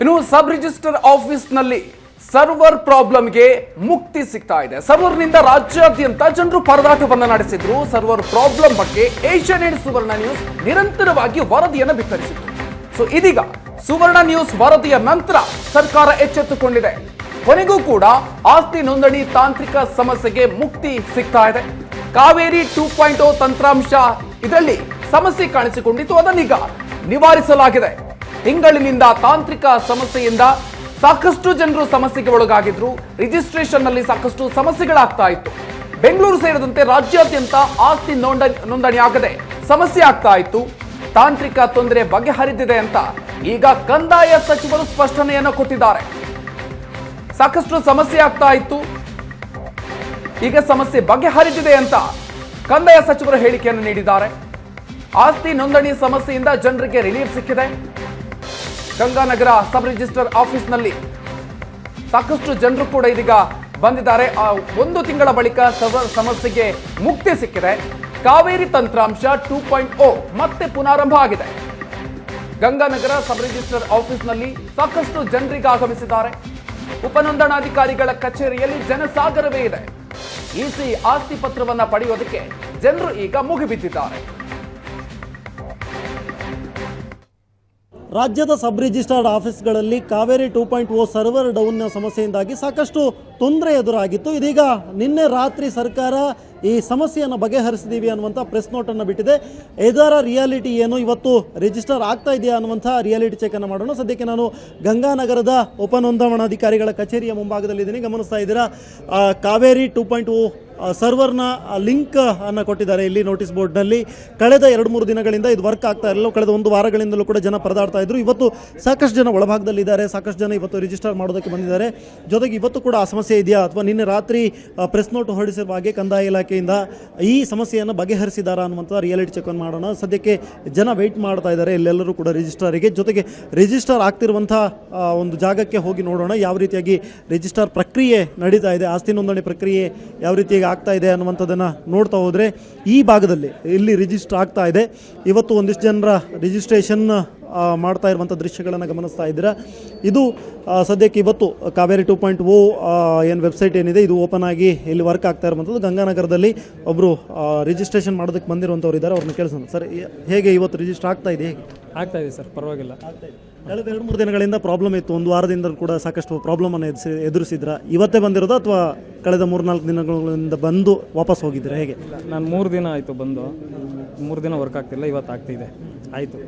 ಇನ್ನು sub register ಆಫೀಸ್ನಲ್ಲಿ server ಪ್ರಾಬ್ಲಮ್ಗೆ ಮುಕ್ತಿ ಸಿಗ್ತಾ ಇದೆ. ಸರ್ವರ್ನಿಂದ ರಾಜ್ಯಾದ್ಯಂತ ಜನರು ಪರದಾಟವನ್ನು ನಡೆಸಿದ್ರು. ಸರ್ವರ್ ಪ್ರಾಬ್ಲಮ್ ಬಗ್ಗೆ ಏಷ್ಯಾನೆಟ್ ಸುವರ್ಣ ನ್ಯೂಸ್ ನಿರಂತರವಾಗಿ ವರದಿಯನ್ನು ಬಿತ್ತರಿಸಿತ್ತು. ಸೊ ಇದೀಗ ಸುವರ್ಣ ನ್ಯೂಸ್ ವರದಿಯ ನಂತರ ಸರ್ಕಾರ ಎಚ್ಚೆತ್ತುಕೊಂಡಿದೆ. ಕೊನೆಗೂ ಕೂಡ ಆಸ್ತಿ ನೋಂದಣಿ ತಾಂತ್ರಿಕ ಸಮಸ್ಯೆಗೆ ಮುಕ್ತಿ ಸಿಗ್ತಾ ಇದೆ. ಕಾವೇರಿ ಟೂ ಪಾಯಿಂಟ್ ತಂತ್ರಾಂಶ ಇದರಲ್ಲಿ ಸಮಸ್ಯೆ ಕಾಣಿಸಿಕೊಂಡಿತ್ತು. ಅದನ್ನೀಗ ನಿವಾರಿಸಲಾಗಿದೆ. ತಿಂಗಳಿನಿಂದ ತಾಂತ್ರಿಕ ಸಮಸ್ಯೆಯಿಂದ ಸಾಕಷ್ಟು ಜನರು ಸಮಸ್ಯೆಗೆ ಒಳಗಾಗಿದ್ರು. ರಿಜಿಸ್ಟ್ರೇಷನ್ನಲ್ಲಿ ಸಾಕಷ್ಟು ಸಮಸ್ಯೆಗಳಾಗ್ತಾ ಇತ್ತು. ಬೆಂಗಳೂರು ಸೇರಿದಂತೆ ರಾಜ್ಯಾದ್ಯಂತ ಆಸ್ತಿ ನೋಂದ ನೋಂದಣಿ ಆಗದೆ ಸಮಸ್ಯೆ ಆಗ್ತಾ ಇತ್ತು. ತಾಂತ್ರಿಕ ತೊಂದರೆ ಬಗೆಹರಿದಿದೆ ಅಂತ ಈಗ ಕಂದಾಯ ಸಚಿವರು ಸ್ಪಷ್ಟನೆಯನ್ನು ಕೊಟ್ಟಿದ್ದಾರೆ. ಸಾಕಷ್ಟು ಸಮಸ್ಯೆ ಆಗ್ತಾ ಇತ್ತು. ಈಗ ಸಮಸ್ಯೆ ಬಗೆಹರಿದಿದೆ ಅಂತ ಕಂದಾಯ ಸಚಿವರು ಹೇಳಿಕೆಯನ್ನು ನೀಡಿದ್ದಾರೆ. ಆಸ್ತಿ ನೋಂದಣಿ ಸಮಸ್ಯೆಯಿಂದ ಜನರಿಗೆ ರಿಲೀಫ್ ಸಿಕ್ಕಿದೆ. ಗಂಗಾನಗರ ಸಬ್ ರಿಜಿಸ್ಟರ್ ಆಫೀಸ್ನಲ್ಲಿ ಸಾಕಷ್ಟು ಜನರು ಕೂಡ ಇದೀಗ ಬಂದಿದ್ದಾರೆ. ಆ ಒಂದು ತಿಂಗಳ ಬಳಿಕ ಸಮಸ್ಯೆಗೆ ಮುಕ್ತಿ ಸಿಕ್ಕಿದೆ. ಕಾವೇರಿ ತಂತ್ರಾಂಶ ಟೂ ಪಾಯಿಂಟ್ ಓ ಮತ್ತೆ ಪುನಾರಂಭ ಆಗಿದೆ. ಗಂಗಾನಗರ ಸಬ್ ರಿಜಿಸ್ಟರ್ ಆಫೀಸ್ನಲ್ಲಿ ಸಾಕಷ್ಟು ಜನರಿಗೆ ಆಗಮಿಸಿದ್ದಾರೆ. ಉಪನೋಂದಣಾಧಿಕಾರಿಗಳ ಕಚೇರಿಯಲ್ಲಿ ಜನಸಾಗರವೇ ಇದೆ. ಇಸಿ ಆಸ್ತಿ ಪತ್ರವನ್ನ ಪಡೆಯೋದಕ್ಕೆ ಜನರು ಈಗ ಮುಗಿಬಿದ್ದಿದ್ದಾರೆ. ರಾಜ್ಯದ sub registered ಆಫೀಸ್ಗಳಲ್ಲಿ Kaveri two point O server ಡೌನ್ನ ಸಮಸ್ಯೆಯಿಂದಾಗಿ ಸಾಕಷ್ಟು ತೊಂದರೆ ಎದುರಾಗಿತ್ತು. ಇದೀಗ ನಿನ್ನೆ ರಾತ್ರಿ ಸರ್ಕಾರ ಈ ಸಮಸ್ಯೆಯನ್ನು ಬಗೆಹರಿಸಿದ್ದೀವಿ ಅನ್ನುವಂಥ ಪ್ರೆಸ್ ನೋಟನ್ನು ಬಿಟ್ಟಿದೆ. ಇದರ ರಿಯಾಲಿಟಿ ಏನು? ಇವತ್ತು ರಿಜಿಸ್ಟರ್ ಆಗ್ತಾ ಇದೆಯಾ ಅನ್ನುವಂಥ ರಿಯಾಲಿಟಿ ಚೆಕನ್ನು ಮಾಡೋಣ. ಸದ್ಯಕ್ಕೆ ನಾನು ಗಂಗಾನಗರದ ಉಪನೋಂದಣಾಧಿಕಾರಿಗಳ ಕಚೇರಿಯ ಮುಂಭಾಗದಲ್ಲಿದ್ದೀನಿ. ಗಮನಿಸ್ತಾ ಇದ್ದೀರಾ? ಕಾವೇರಿ ಟೂ ಪಾಯಿಂಟ್ ಓ ಸರ್ವರ್ನ ಲಿಂಕ್ ಅನ್ನು ಕೊಟ್ಟಿದ್ದಾರೆ ಇಲ್ಲಿ ನೋಟಿಸ್ ಬೋರ್ಡ್ನಲ್ಲಿ. ಕಳೆದ ಎರಡು ಮೂರು ದಿನಗಳಿಂದ ಇದು ವರ್ಕ್ ಆಗ್ತಾ ಇರಲಿಲ್ಲ. ಕಳೆದ ಒಂದು ವಾರಗಳಿಂದಲೂ ಕೂಡ ಜನ ಪರದಾಡ್ತಾ ಇದ್ರು. ಇವತ್ತು ಸಾಕಷ್ಟು ಜನ ಒಳಭಾಗದಲ್ಲಿದ್ದಾರೆ. ಸಾಕಷ್ಟು ಜನ ಇವತ್ತು ರಿಜಿಸ್ಟರ್ ಮಾಡೋದಕ್ಕೆ ಬಂದಿದ್ದಾರೆ. ಜೊತೆಗೆ ಇವತ್ತು ಕೂಡ ಆ ಸಮಸ್ಯೆ ಇದೆಯಾ? ಅಥವಾ ನಿನ್ನೆ ರಾತ್ರಿ ಪ್ರೆಸ್ ನೋಟ್ ಹೊರಡಿಸಿರುವ ಹಾಗೆ ಕಂದಾಯ ಇಲಾಖೆಯಿಂದ ಈ ಸಮಸ್ಯೆಯನ್ನು ಬಗೆಹರಿಸಿದಾರಾ ಅನ್ನುವಂಥ ರಿಯಾಲಿಟಿ ಚೆಕ್ ಅನ್ನು ಮಾಡೋಣ. ಸದ್ಯಕ್ಕೆ ಜನ ವೆಯ್ಟ್ ಮಾಡ್ತಾ ಇದ್ದಾರೆ. ಇಲ್ಲೆಲ್ಲರೂ ಕೂಡ ರಿಜಿಸ್ಟರಿಗೆ ಜೊತೆಗೆ ರಿಜಿಸ್ಟರ್ ಆಗ್ತಿರುವಂಥ ಒಂದು ಜಾಗಕ್ಕೆ ಹೋಗಿ ನೋಡೋಣ. ಯಾವ ರೀತಿಯಾಗಿ ರಿಜಿಸ್ಟರ್ ಪ್ರಕ್ರಿಯೆ ನಡೀತಾ ಇದೆ. ಆಸ್ತಿ ನೋಂದಣಿ ಪ್ರಕ್ರಿಯೆ ಯಾವ ರೀತಿಯಾಗಿ ಆಗ್ತಾ ಇದೆ ಅನ್ನುವಂಥದ್ದನ್ನು ನೋಡ್ತಾ ಹೋದರೆ ಈ ಭಾಗದಲ್ಲಿ ಇಲ್ಲಿ ರಿಜಿಸ್ಟರ್ ಆಗ್ತಾ ಇದೆ. ಇವತ್ತು ಒಂದಿಷ್ಟು ಜನರ ರಿಜಿಸ್ಟ್ರೇಷನ್ ಮಾಡ್ತಾ ಇರುವಂಥ ದೃಶ್ಯಗಳನ್ನು ಗಮನಿಸ್ತಾ ಇದ್ದೀರಾ? ಇದು ಸದ್ಯಕ್ಕೆ ಇವತ್ತು ಕಾವೇರಿ ಟೂ ಪಾಯಿಂಟ್ ಓ ಏನು ವೆಬ್ಸೈಟ್ ಏನಿದೆ ಇದು ಓಪನ್ ಆಗಿ ಇಲ್ಲಿ ವರ್ಕ್ ಆಗ್ತಾ ಇರುವಂಥದ್ದು ಗಂಗಾನಗರದಲ್ಲಿ ಒಬ್ಬರು ರಿಜಿಸ್ಟ್ರೇಷನ್ ಮಾಡೋದಕ್ಕೆ ಬಂದಿರುವಂಥವ್ರು ಇದ್ದಾರೆ ಅವ್ರನ್ನ ಕೇಳಿಸೋಣ. ಸರ್ ಹೇಗೆ ಇವತ್ತು ರಿಜಿಸ್ಟರ್ ಆಗ್ತಾ ಇದೆ ಹೇಗೆ? ಆಗ್ತಾ ಇದೆ ಸರ್ ಪರವಾಗಿಲ್ಲ. ಕಳೆದ ಎರಡು ಮೂರು ದಿನಗಳಿಂದ ಪ್ರಾಬ್ಲಮ್ ಇತ್ತು. ಒಂದು ವಾರದಿಂದ ಕೂಡ ಸಾಕಷ್ಟು ಪ್ರಾಬ್ಲಮನ್ನು ಎದುರಿಸಿ ಎದುರಿಸಿದ್ರ? ಇವತ್ತೇ ಬಂದಿರೋದು ಅಥವಾ ಕಳೆದ ಮೂರ್ನಾಲ್ಕು ದಿನಗಳಿಂದ ಬಂದು ವಾಪಸ್ ಹೋಗಿದ್ದೀರಾ? ಹೇಗೆ? ನಾನು ಮೂರು ದಿನ ಆಯಿತು ಬಂದು. ಮೂರು ದಿನ ವರ್ಕ್ ಆಗ್ತಿಲ್ಲ ಇವತ್ತು ಆಗ್ತಿದೆ. ಆಯಿತು.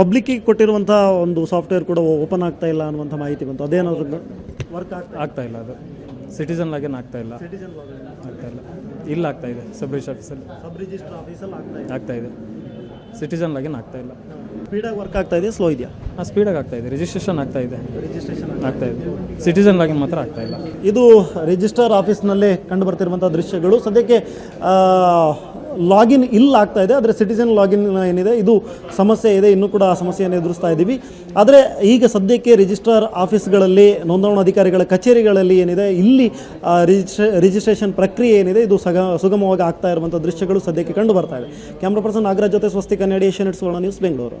ಪಬ್ಲಿಕ್ಕಿಗೆ ಕೊಟ್ಟಿರುವಂಥ ಒಂದು ಸಾಫ್ಟ್ವೇರ್ ಕೂಡ ಓಪನ್ ಆಗ್ತಾ ಇಲ್ಲ ಅನ್ನುವಂಥ ಮಾಹಿತಿ ಬಂತು. ಅದೇನಾದ್ರು ವರ್ಕ್ ಆಗ್ತಾ ಇಲ್ಲ ಅದು. ಸಿಟಿಸನ್ ಲಾಗಿನ್ ಆಗ್ತಾ ಇಲ್ಲ. ಆಗ್ತಾ ಇಲ್ಲ. ಇಲ್ಲ ಆಗ್ತಾ ಇದೆ ಸಬ್ ರಿಜಿಸ್ಟರ್ ಆಫೀಸಲ್ಲಿ ಸಬ್ ರಿಜಿಸ್ಟರ್ ಆಫೀಸಲ್ಲಿ ಆಗ್ತಾ ಇದೆ. ಆಗ್ತಾ ಇದೆ. ಸಿಟಿಸನ್ ಲಾಗಿನ್ ಆಗ್ತಾ ಇಲ್ಲ. ಸ್ಪೀಡಾಗಿ ವರ್ಕ್ ಆಗ್ತಾ ಇದೆ ಸ್ಲೋ ಇದೆಯಾ? ಹಾಂ ಸ್ಪೀಡಾಗಿ ಆಗ್ತಾ ಇದೆ. ರಿಜಿಸ್ಟ್ರೇಷನ್ ಆಗ್ತಾ ಇದೆ. ರಿಜಿಸ್ಟ್ರೇಷನ್ ಆಗ್ತಾ ಇದೆ. ಸಿಟಿಸನ್ ಲಾಗಿನ್ ಮಾತ್ರ ಆಗ್ತಾ ಇಲ್ಲ. ಇದು ರಿಜಿಸ್ಟರ್ ಆಫೀಸ್ನಲ್ಲೇ ಕಂಡು ಬರ್ತಿರುವಂಥ ದೃಶ್ಯಗಳು. ಸದ್ಯಕ್ಕೆ ಲಾಗಿನ್ ಇಲ್ಲ ಆಗ್ತಾ ಇದೆ, ಆದರೆ ಸಿಟಿಸನ್ ಲಾಗಿನ್ ಏನಿದೆ, ಇದು ಸಮಸ್ಯೆ ಇದೆ, ಇನ್ನೂ ಕೂಡ ಆ ಸಮಸ್ಯೆಯನ್ನು ಎದುರಿಸ್ತಾ ಇದ್ದೀವಿ ಆದರೆ ಈಗ ಸದ್ಯಕ್ಕೆ ರಿಜಿಸ್ಟ್ರಾರ್ ಆಫೀಸ್ಗಳಲ್ಲಿ ನೋಂದಣಾಧಿಕಾರಿಗಳ ಕಚೇರಿಗಳಲ್ಲಿ ಏನಿದೆ, ಇಲ್ಲಿ ರಿಜಿಸ್ಟ್ರೇಷನ್ ಪ್ರಕ್ರಿಯೆ ಏನಿದೆ, ಇದು ಸಗ, ಸುಗಮವಾಗಿ ಆಗ್ತಾ ಇರುವಂಥ ದೃಶ್ಯಗಳು ಸದ್ಯಕ್ಕೆ ಕಂಡು ಬರ್ತಾ ಇದೆ. ಕ್ಯಾಮ್ರಾ ಪರ್ಸನ್ ನಾಗರಾಜ್ ಜೊತೆ ಸ್ವಸ್ತಿ ಕನ್ನಡಿ ಏಷ್ಯಾ ಸುವರ್ಣ ನ್ಯೂಸ್, ಬೆಂಗಳೂರು.